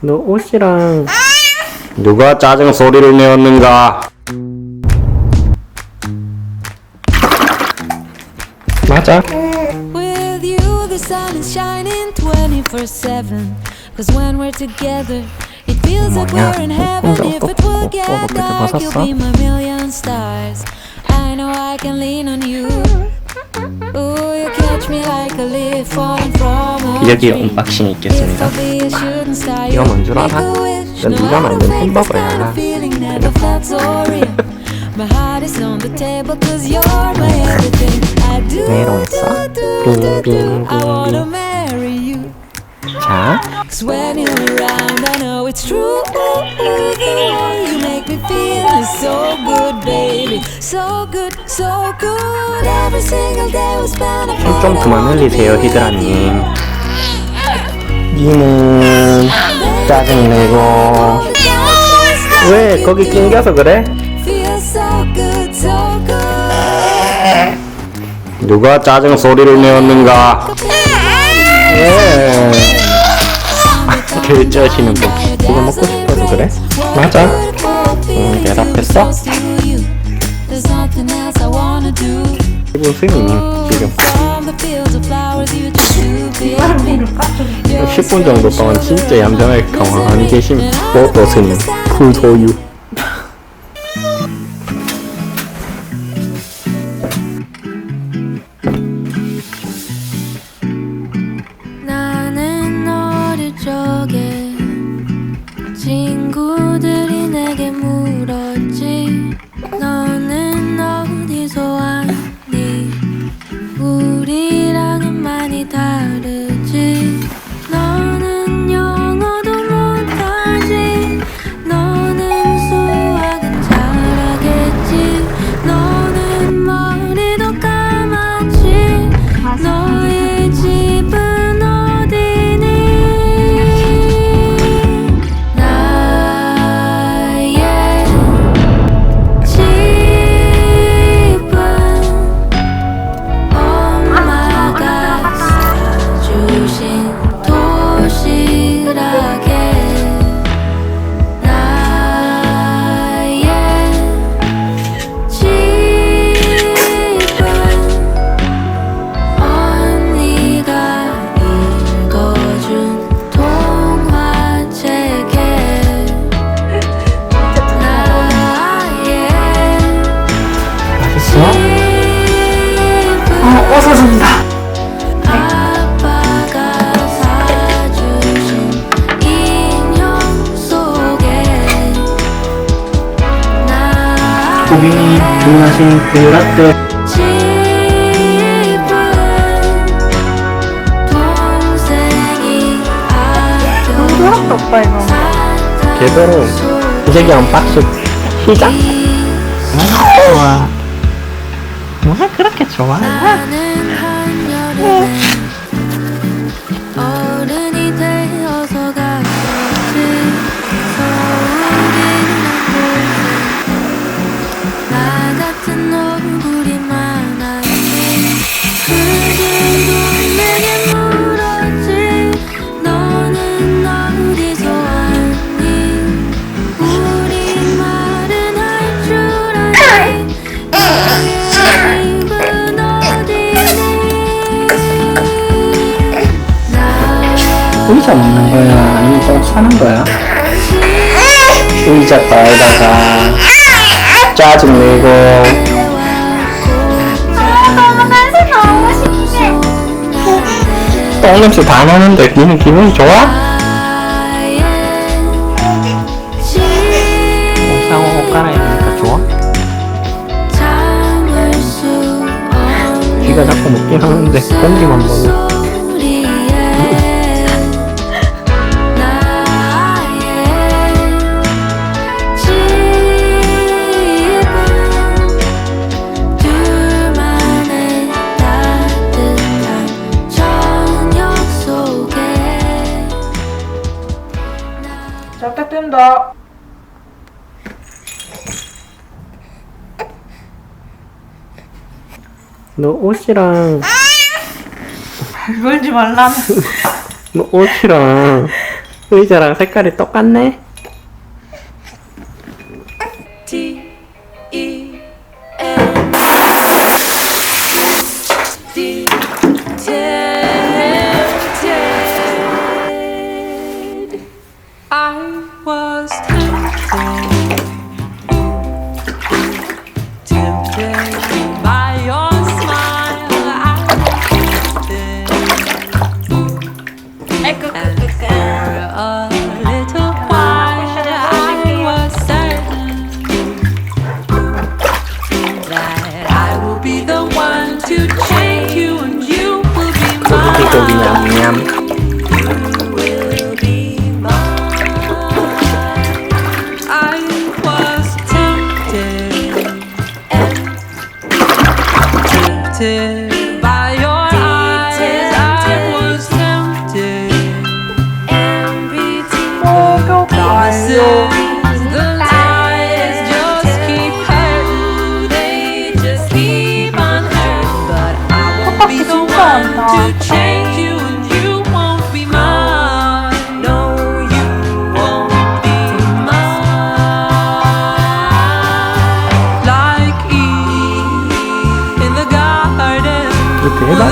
너 옷이랑 누가 짜증 소리를 내었는가? 맞아. With you, the sun is shining 24 7. Cause when we're together, it feels like we're in heaven. If it 또- get dark, you'll be my million stars. I know I can lean on you. Ooh, you catch me like a leaf falling from a 여기 tree. 언박싱 If 있겠습니다. You 뭔줄 알아? 난 네가 만든 햄버거야. 메롱 했어? 빙빙빙빙. marry you. 자, so good, baby. So good, so good. Every single day 좀 그만 흘리세요, 히드라님. 니는 짜증내고 왜 거기 낑겨서 그래? 누가 짜증 소리를 내었는가? 예. 그 짜시는 분. 이거 먹고 싶어서 그래? 맞아. 응, 대답했어? 기분 스님 지금 10분 정도 동안 진짜 얌전하게 가만히 계신 뽀뽀 스님 쿨소유 고객님 주문하신 그 라떼. 오빠 이거 개별은 기저귀 언박싱 시작. 아 좋아. 뭐가 그렇게 좋아 의자 먹는 거야 아니면 좀 사는 거야 의자 바에다가 짜증내고 똥냄새 다 나는데 니는 기분이 좋아? 상호 옷 갈아입으니까 좋아? 귀가 자꾸 먹긴 하는데 공기만 먹어 뜬다. 너 옷이랑 놀지 말라. 너 옷이랑 의자랑 색깔이 똑같네. T E L D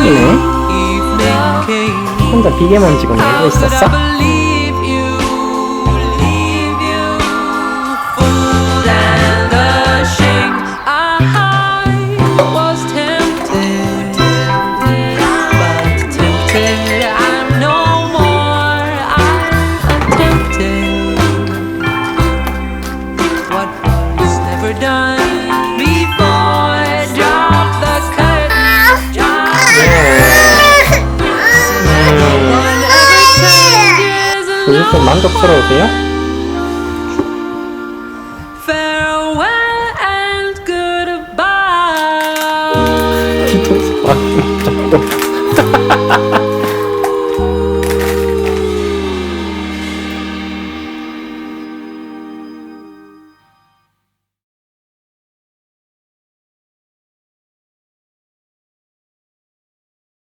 예. 혼자 비계만 지금 내고 있었어? 요즘 좀 만족스러우세요?